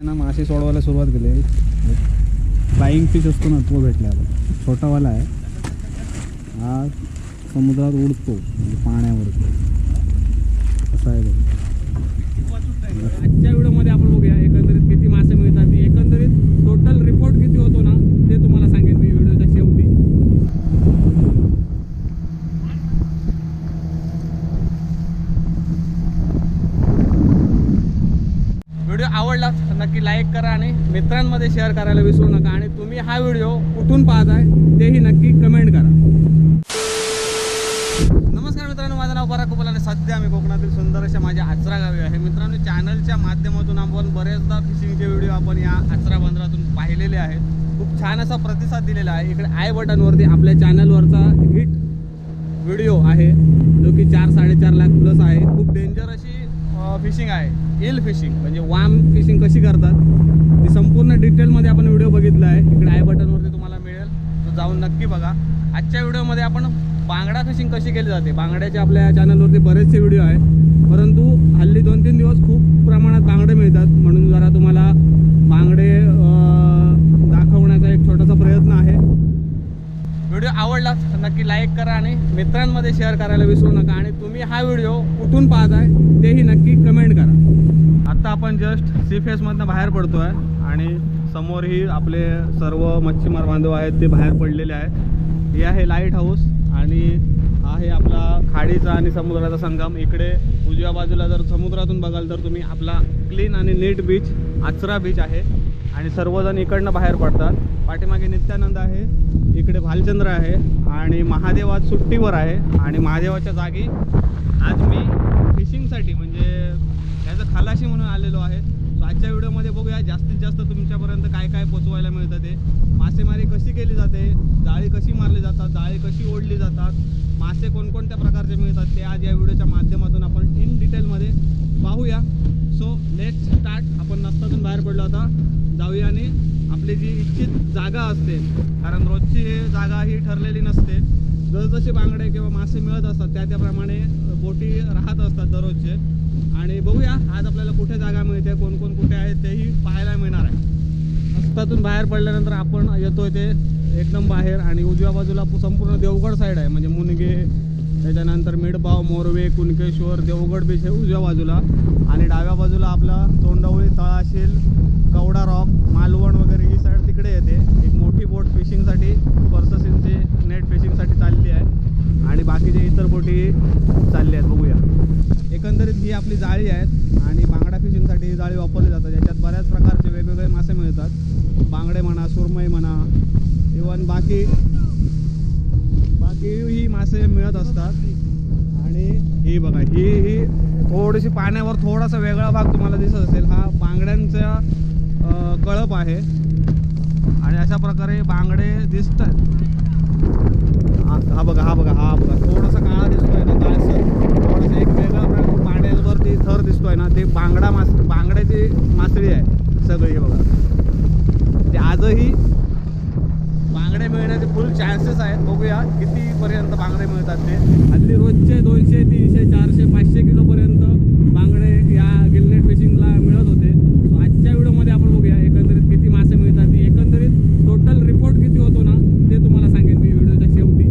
ना मासे सोडवायला सुरुवात केली. फ्लाईंग फिश असतो ना तो भेटला आपण छोटावाला आहे. हा समुद्रात उडतो म्हणजे पाण्यावर असं आहे बघ आजच्या व्हिडिओमध्ये आपण बघूया एकंदरीत किती मासे मिळतात एकंदरीत टोटल रिपोर्ट किती होतो ना ते तुम्हाला सांगेन मी व्हिडिओच्या शेवटी व्हिडिओ आवडला तर नक्की लाईक करा आणि मित्रांमध्ये शेअर करायला विसरू नका. आणि तुम्ही हा व्हिडिओ कुठून पाहत आहे तेही नक्की कमेंट करा. नमस्कार मित्रांनो माझं नाव बरा कुपल आणि सध्या आम्ही कोकणातील सुंदर अशा माझ्या आचरा गावी आहे. मित्रांनो चॅनलच्या माध्यमातून आपण बरेचदा फिशिंगचे व्हिडिओ आपण या आचरा बंदरातून पाहिलेले आहेत. खूप छान असा प्रतिसाद दिलेला आहे. इकडे आय बटनवरती आपल्या चॅनलवरचा हिट व्हिडिओ आहे. जो की चार साडेचार लाख प्लस आहे. खूप डेंजर अशी फिशिंग आहे. इल फिशिंग म्हणजे वाम फिशिंग कशी करतात ती संपूर्ण डिटेलमध्ये आपण व्हिडिओ बघितला आहे. इकडे आय बटनवरती तुम्हाला मिळेल. तो जाऊन नक्की बघा. आजच्या व्हिडिओमध्ये आपण बांगडा फिशिंग कशी केली जाते? बांगड्याचे आपल्या चॅनलवरती बरेचसे व्हिडिओ आहेत. परंतु हल्ली दोन तीन दिवस खूप प्रमाणात बांगडे मिळतात. म्हणून जरा तुम्हाला बांगडे व्हिडिओ आवडला नक्की लाईक करा आणि मित्रांमध्ये शेअर करायला विसरू नका. आणि तुम्ही हा व्हिडिओ कुठून पाहताय तेही नक्की कमेंट करा. आत्ता आपण जस्ट सी फेसमधनं बाहेर पडतो आहे आणि समोरही आपले सर्व मच्छीमार बांधव आहेत ते बाहेर पडलेले आहेत. हे आहे लाइट हाऊस आणि हा आहे आपला खाडीचा आणि समुद्राचा संगम. इकडे उजव्या बाजूला जर समुद्रातून बघाल तर तुम्ही आपला क्लीन आणि नीट बीच आचरा बीच आहे. आणि सर्वजण इकडनं बाहेर पडतात. पाठीमागे नित्यानंद आहे. इकडे भालचंद्र आहे आणि महादेव आज सुट्टीवर आहे. आणि महादेवाच्या जागी आज मी फिशिंगसाठी म्हणजे त्याचं खालाशी म्हणून आलेलो आहे. सो आजच्या व्हिडिओमध्ये बघूया जास्तीत जास्त तुमच्यापर्यंत काय काय पोचवायला मिळतं. मासेमारी कशी केली जाते जाळी कशी मारली जातात जाळी कशी ओढली जातात मासे कोणकोणत्या प्रकारचे मिळतात ते आज या व्हिडिओच्या माध्यमातून आपण इन डिटेलमध्ये पाहूया. सो लेट स्टार्ट आपण नसतातून बाहेर पडलो आता. जाऊया आणि आपली जी इच्छित जागा असते कारण रोजची जागा ही ठरलेली नसते. जसजसे बांगडे किंवा मासे मिळत असतात त्या त्याप्रमाणे बोटी राहत असतात दररोजचे. आणि बघूया आज आपल्याला कुठे जागा मिळते कोण कोण कुठे आहे तेही पाहायला मिळणार आहे. रस्त्यातून बाहेर पडल्यानंतर आपण येतोय ते एकदम बाहेर आणि उजव्या बाजूला संपूर्ण देवगड साईड आहे. म्हणजे मुनगे त्याच्यानंतर मिडबाव मोरवे कुणकेश्वर देवगड बीच हे उजव्या बाजूला. आणि डाव्या बाजूला आपला तोंडवळी तळाशील कवडा रॉक मालवण वगैरे ही साईड तिकडे येते. एक मोठी बोट फिशिंगसाठी पर्ससिनची नेट फिशिंगसाठी चालली आहे. आणि बाकीचे इतर बोटी चालले आहेत. बघूया. एकंदरीत ही आपली जाळी आहेत आणि बांगडा फिशिंगसाठी ही जाळी वापरली जातात. याच्यात बऱ्याच प्रकारचे वेगवेगळे मासे मिळतात. बांगडे म्हणा सुरमई म्हणा इवन बाकी बाकी ही मासे मिळत असतात. आणि ही बघा ही ही थोडीशी पाण्यावर थोडासा वेगळा भाग तुम्हाला दिसत असेल. हा बांगड्यांचा कळप आहे. आणि अशा प्रकारे बांगडे दिसत आहेत. हा बघा हा बघा हा बघा. थोडासा काळा दिसतोय ना काळसर. थोडंसं एक वेगळा प्रकार थर दिसतोय ना ते बांगडा मास बांगड्याची मासळी आहे सगळी हे बघा. ते आजही बांगडे मिळण्याचे फुल चान्सेस आहेत. बघूया कितीपर्यंत बांगडे मिळतात ते. हल्ली रोजचे दोनशे तीनशे चारशे पाचशे किलो बांगडे या गिलनेट फिशिंगला मिळत होते So आजच्या व्हिडिओमध्ये आपण बघूया एकंदरीत किती मासे मिळतात एकंदरीत टोटल रिपोर्ट किती होतो ना ते तुम्हाला सांगेन मी व्हिडिओच्या शेवटी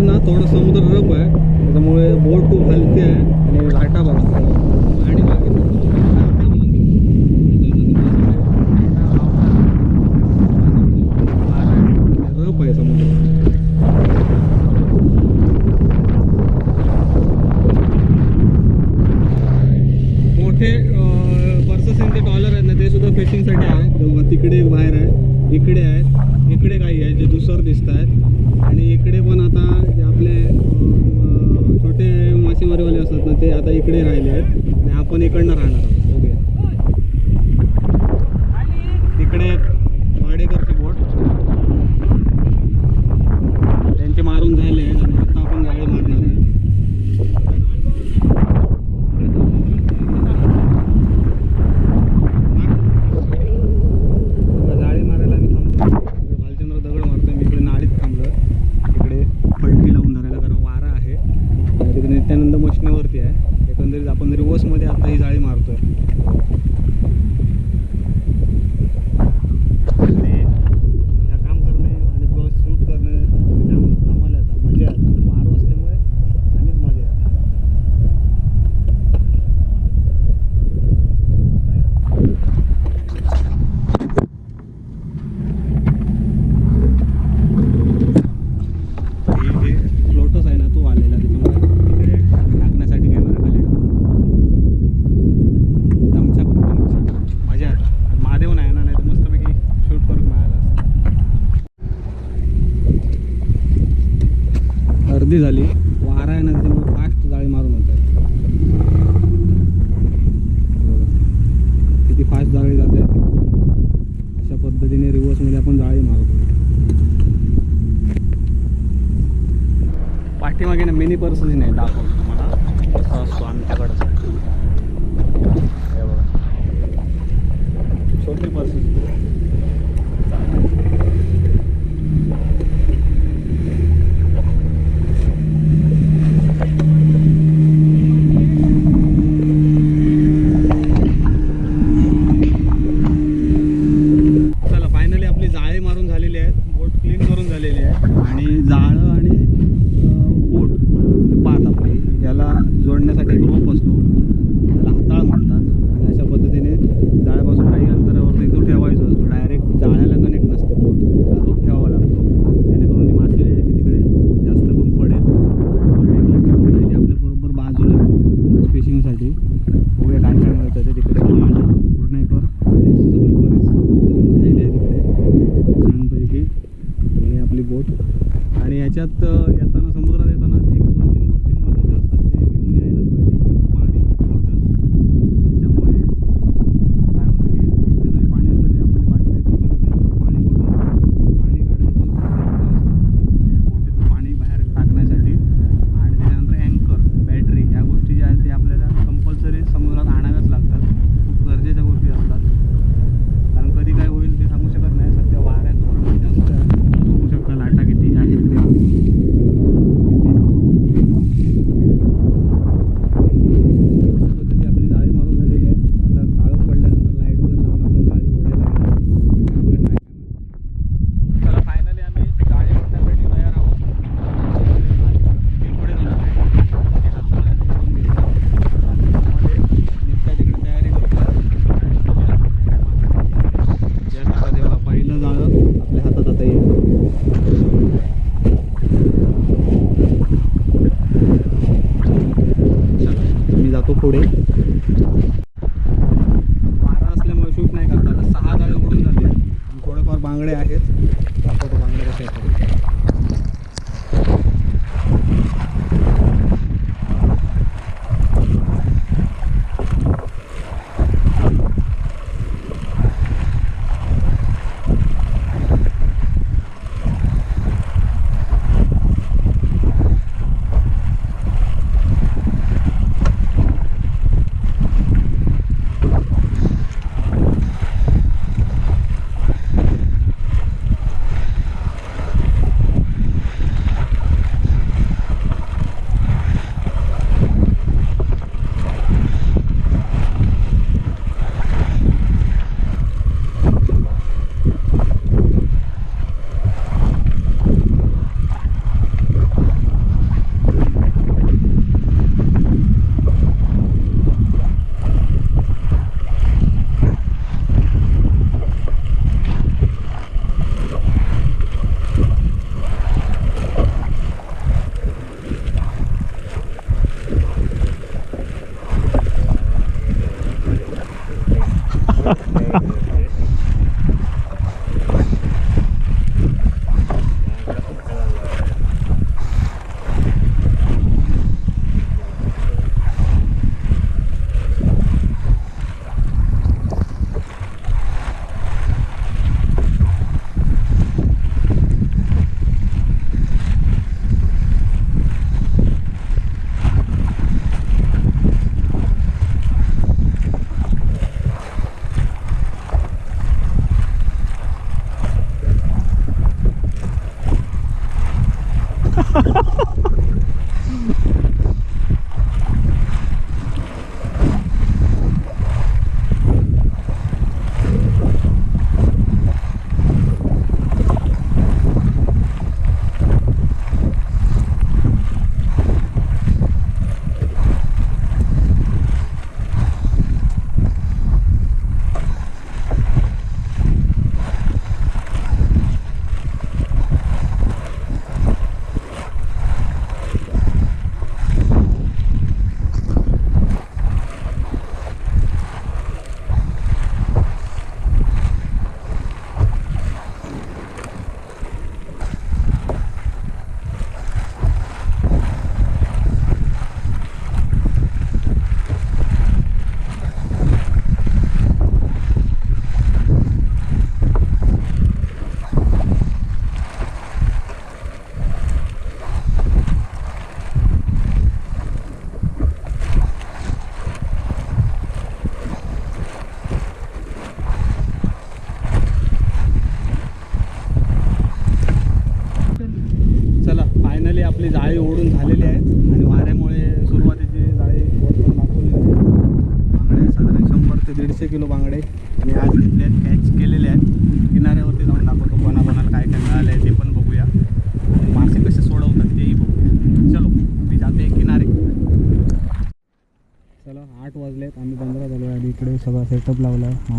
आज ना थोडं समुद्र रफ आहे. त्याच्यामुळे बोट खूप हलकी आहे आणि लाटा बघा. आणि रप आहे. समुद्र मोठे पर्ससेनचे डॉलर आहेत ना ते सुद्धा फिशिंगसाठी आहे. बघा तिकडे बाहेर आहे इकडे आहेत इकडे काही आहे जे दुसरं दिसत आहेत. आता इकडे राहिले आहेत आणि आपण इकडनं राहणार आहोत. आपण रिवर्समध्ये आता ही जाळी मारतोय. पाठीमागे ना मिनी पर्सच नाही दाखवतो तुम्हाला. असतो आमच्याकडं छोटी पर्सेस जातो पुढे. वारा असल्यामुळे शूट नाही करता सहा जाळे उडून झाले. थोडेफार बांगडे आहेत.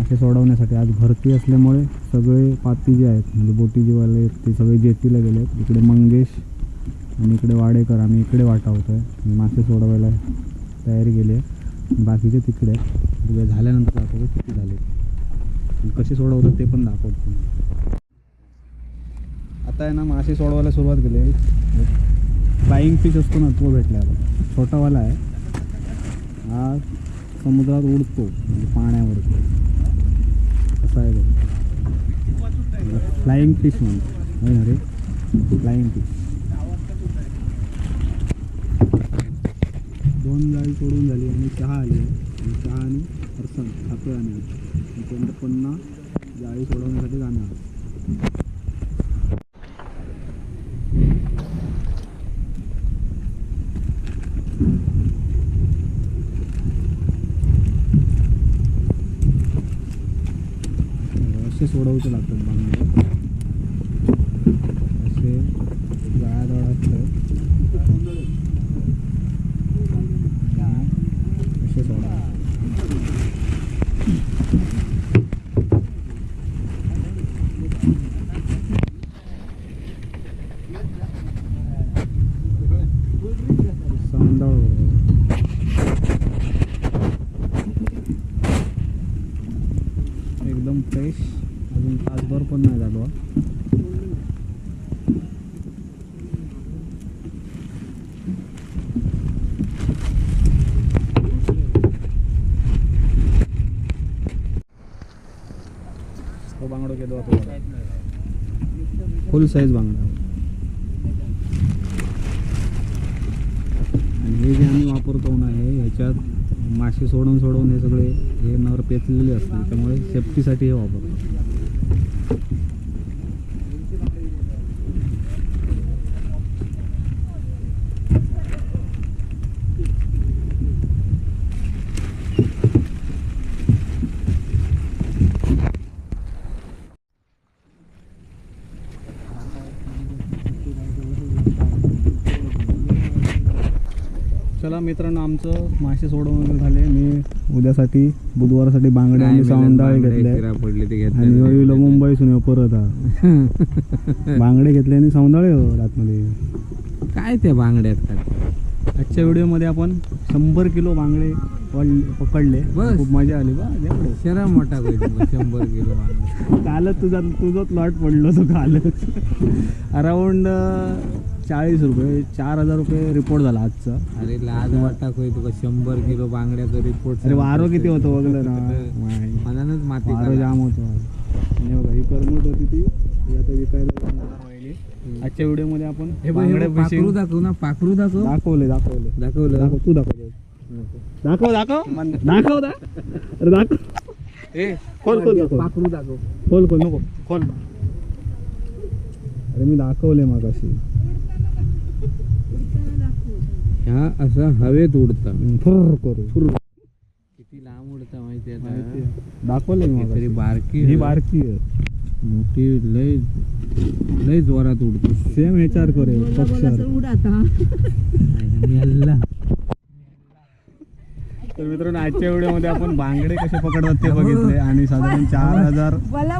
मासे सोडवण्यासाठी. आज भरती असल्यामुळे सगळे पाती जे आहेत म्हणजे बोटी जे वाले आहेत ते सगळे जेटीला गेले आहेत इकडे मंगेश आणि इकडे वाडेकर आम्ही इकडे वाटावतो आहे मासे सोडवायला तयारी केली आहे. बाकीचे तिकडे आहेत. झाल्यानंतर दाखवतो किती झाले. कसे सोडवतात ते पण दाखवतो. आता आहे ना मासे सोडवायला सुरुवात केली आहे. फ्लाईंग फिश असतो ना तो भेटला आता छोटावाला आहे. हा समुद्रात उडतो म्हणजे पाण्यावरती कसा आहे फ्लाइंग फ्लाईंग फिश म्हणतो होय ना रे? फ्लाईंग फिश दोन जाळी सोडून झाली आणि चहा आली. आहे आणि चहा आणि फरसाण खातोय आणि त्यानंतर पुन्हा जाळी सोडवण्यासाठी जाणार. असे सोडवचे लागतात बांगडे असे जाळ्याजवळ असतं असे सोडा सौंदळ एकदम फ्रेश अजून तासभर पण नाही झालो हा. तो बांगडो केलो होतो फुल साईज बांगडा आणि हे जे आम्ही वापरतो ना हे ह्याच्यात मासे सोडून सोडून हे सगळे हे नवर पेचलेले असतात. त्यामुळे सेफ्टीसाठी हे वापरतो. चला मित्रांनो आमचं मासे सोडवून झाले. मी उद्यासाठी बुधवारसाठी बांगडे आणि सावंडाळे घेतले. पडले ते आणि येईल मुंबईसून येऊ परत हा बांगडे घेतले आणि सौंदाळे हो रातमध्ये. काय त्या बांगड्यात काय आजच्या व्हिडिओमध्ये आपण शंभर किलो बांगडे पडले पकडले. बस. खूप मजा आली बा एवढे शरा मोठा होईल तुला, शंभर किलो बांगडे. कालच तुझा तुझाच लॉट पडलो तो कालच. अराऊंड चाळीस रुपये चार हजार रुपये रिपोर्ट झाला आजचा. अरे लाज वाटाक होई तुका शंभर किलो बांगड्याचा रिपोर्ट अरे वारो किती होतो बघलं ना माय. मनानच माती वारो. जाम होतो. आणि बघा ही करमट होती ती. ही आता विकायला जाणार वहिनी. आजच्या व्हिडिओमध्ये आपण बघ, बांगडे बघ, पाखरू fishing दाखव ना पाखरू दाखव. दाखवले दाखवले. दाखवलं? दाखव तू दाखव. दाखव दाखव. दाखव दा. अरे दाखव. ए खोल खोल दाखव. पाखरू दाखव. खोल खोल नको. खोल. अरे मी दाखवले मग अशी ह्या असा हवेत उडता. फुर करू फुर किती लांब उडता माहिती आता? दाखवले तरी बारकी ही बारकी आहे. मोठी लय लय जोरात उडतो. सेम ह्याच्यावर करे पक्षावर. मेल्ला. तर मित्रांनो आजच्या व्हिडिओमध्ये आपण बांगडे कसे पकडतात ते बघितले आणि साधारण चार हजार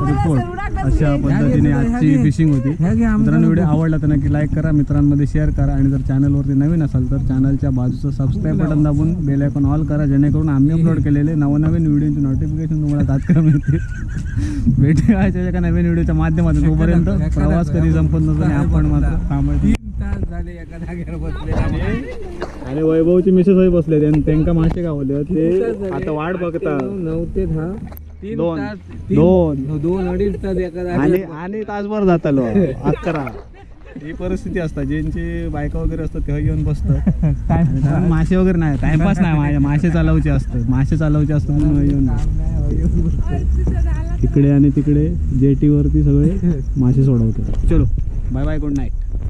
रिपोर्ट अशा पद्धतीने आजची फिशिंग होती. मित्रांनो व्हिडिओ आवडला तर नक्की लाईक करा मित्रांमध्ये शेअर करा आणि जर चॅनलवरती नवीन असाल तर चॅनलच्या बाजूचं सबस्क्राईब बटन दाबून बेल आयकॉन ऑल करा जेणेकरून आम्ही अपलोड केलेले नवनवीन व्हिडिओचे नोटिफिकेशन तुम्हाला तात्काळ मिळतील. भेटूया एका नवीन व्हिडिओच्या माध्यमातून. तोपर्यंत प्रवास कधी संपत नसतो आपण मात्र थांबायचं. एका जागेवर बसले. आणि वैभवची मिसेस होई बसले त्यांका मासे गावले. ते आता वाट बघता नऊ ते दहा. दोन. तास तीन- दोन. दोन अडीच तास एका आणि तासभर जातालो. अकरा. ही परिस्थिती असतात ज्यांची बायका वगैरे असतात तेव्हा येऊन बसतात. मासे वगैरे नाही. टाइमपास नाही. माझ्या मासे चालवचे असतात. मासे चालवचे असतात म्हणून येऊन इकडे आणि तिकडे जेटीवरती सगळे मासे सोडवतात. चलो. Bye bye good night